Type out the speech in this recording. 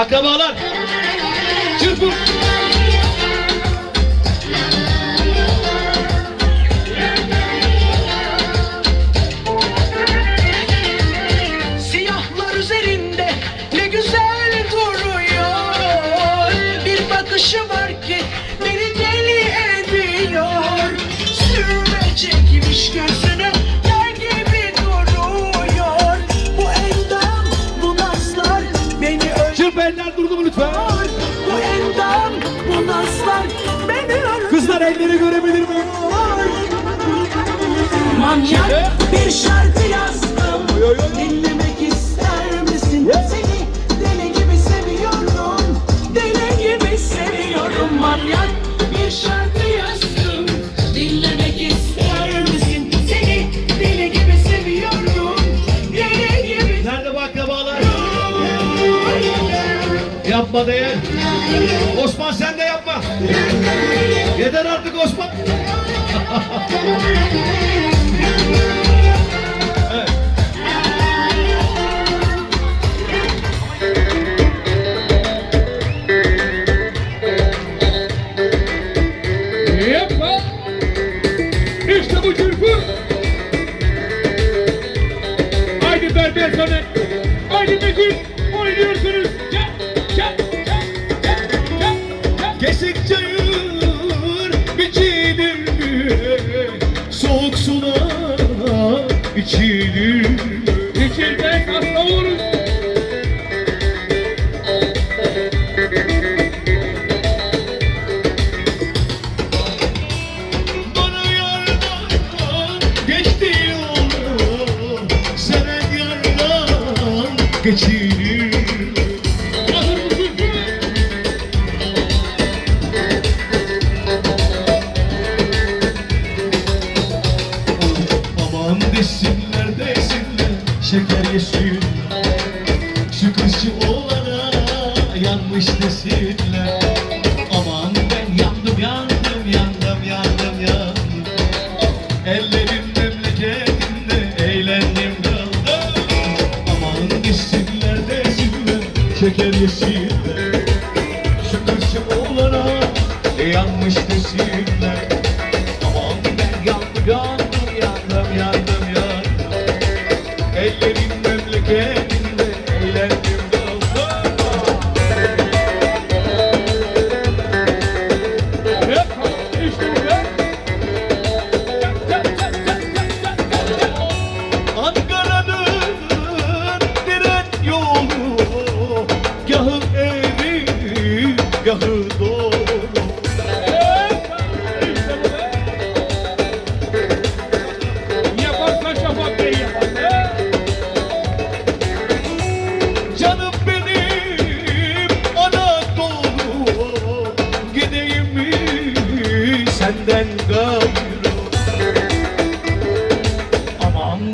Akrabalar. Eller durdu mu lütfen? Bu endam bu nazlar beni Kızlar elleri görebilir miyim? Manyak Yapma değer. Osman sen de yapma. Yeter artık Osman. evet. Yapma. İşte bu çırpı. Haydi berber sana. Bana yardan geçti yolu Seven yardan geçilir yesinler Şu kızcı oğlana yanmış desinler. Aman ben yandım yandım yandım yandım yandım. Ellerim memleketinde eğlendim kaldım Aman desinler desinler şeker yesinler. Şu kızcı oğlana yanmış desinler. Aman ben yandım yandım yandım yandım. Ellerim yeah. and then go.